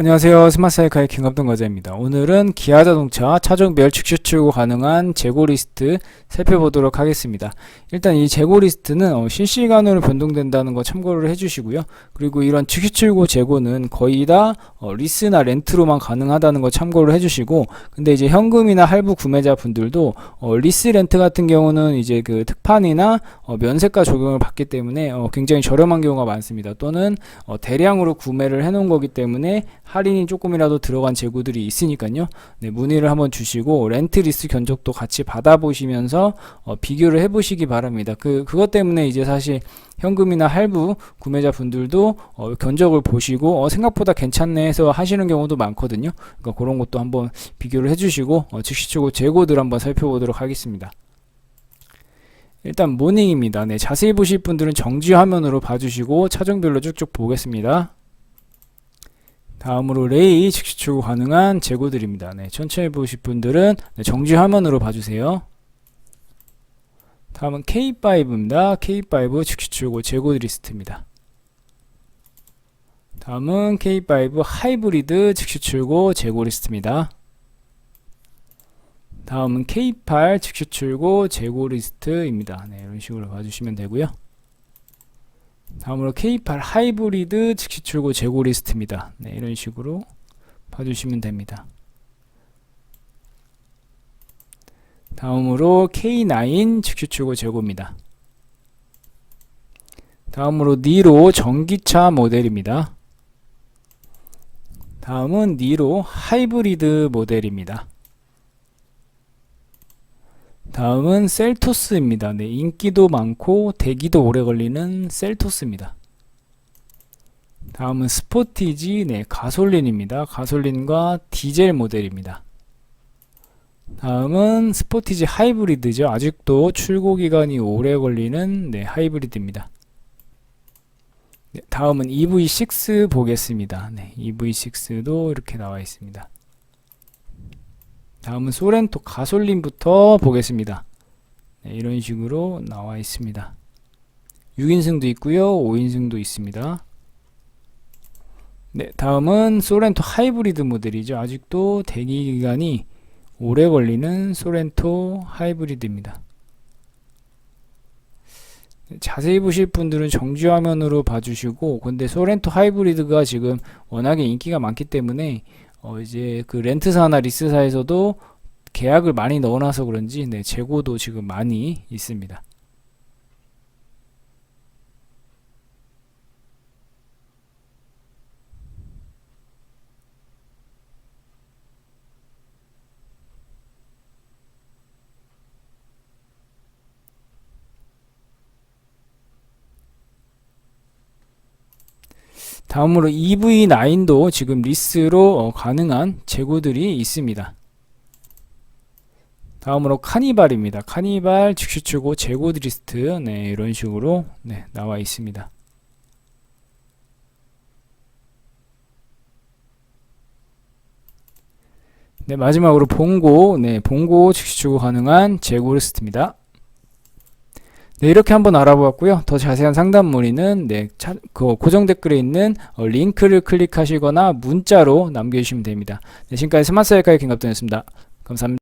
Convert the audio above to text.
안녕하세요. 스마트사이카의 김갑동 과자입니다. 오늘은 기아자동차 차종별 즉시 출고 가능한 재고 리스트 살펴보도록 하겠습니다. 일단 이 재고 리스트는 어, 실시간으로 변동된다는 거 참고를 해주시고요. 그리고 이런 즉시 출고 재고는 거의 다 어, 리스나 렌트로만 가능하다는 거 참고를 해주시고, 근데 이제 현금이나 할부 구매자 분들도 어, 리스 렌트 같은 경우는 이제 그 특판이나 어, 면세가 적용을 받기 때문에 어, 굉장히 저렴한 경우가 많습니다. 또는 어, 대량으로 구매를 해놓은 거기 때문에 할인이 조금이라도 들어간 재고들이 있으니까요. 네, 문의를 한번 주시고 렌트 리스 견적도 같이 받아보시면서 어, 비교를 해보시기 바랍니다. 그 그것 때문에 이제 사실 현금이나 할부 구매자 분들도 어, 견적을 보시고 어, 생각보다 괜찮네 해서 하시는 경우도 많거든요. 그러니까 그런 것도 한번 비교를 해주시고 어, 즉시적으로 재고들 한번 살펴보도록 하겠습니다. 일단 모닝입니다. 네, 자세히 보실 분들은 정지 화면으로 봐주시고 차종별로 쭉쭉 보겠습니다. 다음으로 레이 즉시 출고 가능한 재고들입니다. 네, 천천히 보실 분들은 네, 정지 화면으로 봐주세요. 다음은 K5입니다. K5 즉시 출고 재고 리스트입니다. 다음은 K5 하이브리드 즉시 출고 재고 리스트입니다. 다음은 K8 즉시 출고 재고 리스트입니다. 네, 이런 식으로 봐주시면 되고요. 다음으로 K8 하이브리드 즉시 출고 재고 리스트입니다. 네, 이런 식으로 봐주시면 됩니다. 다음으로 K9 즉시 출고 재고입니다. 다음으로 니로 전기차 모델입니다. 다음은 니로 하이브리드 모델입니다. 다음은 셀토스입니다. 네, 인기도 많고 대기도 오래 걸리는 셀토스입니다. 다음은 스포티지, 네, 가솔린입니다. 가솔린과 디젤 모델입니다. 다음은 스포티지 하이브리드죠. 아직도 출고 기간이 오래 걸리는 네, 하이브리드입니다. 네, 다음은 EV6 보겠습니다. 네, EV6도 이렇게 나와 있습니다. 다음은 소렌토 가솔린부터 보겠습니다. 네, 이런 식으로 나와 있습니다. 6인승도 있고요. 5인승도 있습니다. 네, 다음은 소렌토 하이브리드 모델이죠. 아직도 대기 기간이 오래 걸리는 소렌토 하이브리드입니다. 네, 자세히 보실 분들은 정지 화면으로 봐주시고, 근데 소렌토 하이브리드가 지금 워낙에 인기가 많기 때문에 어 이제 그 렌트사나 리스사에서도 계약을 많이 넣어놔서 그런지 네, 재고도 지금 많이 있습니다. 다음으로 EV9도 지금 리스로 어, 가능한 재고들이 있습니다. 다음으로 카니발입니다. 카니발 즉시 출고 재고 리스트 네, 이런 식으로 네, 나와 있습니다. 네, 마지막으로 봉고, 네, 봉고 즉시 출고 가능한 재고 리스트입니다. 네, 이렇게 한번 알아보았고요. 더 자세한 상담 문의는 네, 차, 그 고정 댓글에 있는 어, 링크를 클릭하시거나 문자로 남겨주시면 됩니다. 네, 지금까지 스마트 셀카의 김갑돈이었습니다. 감사합니다.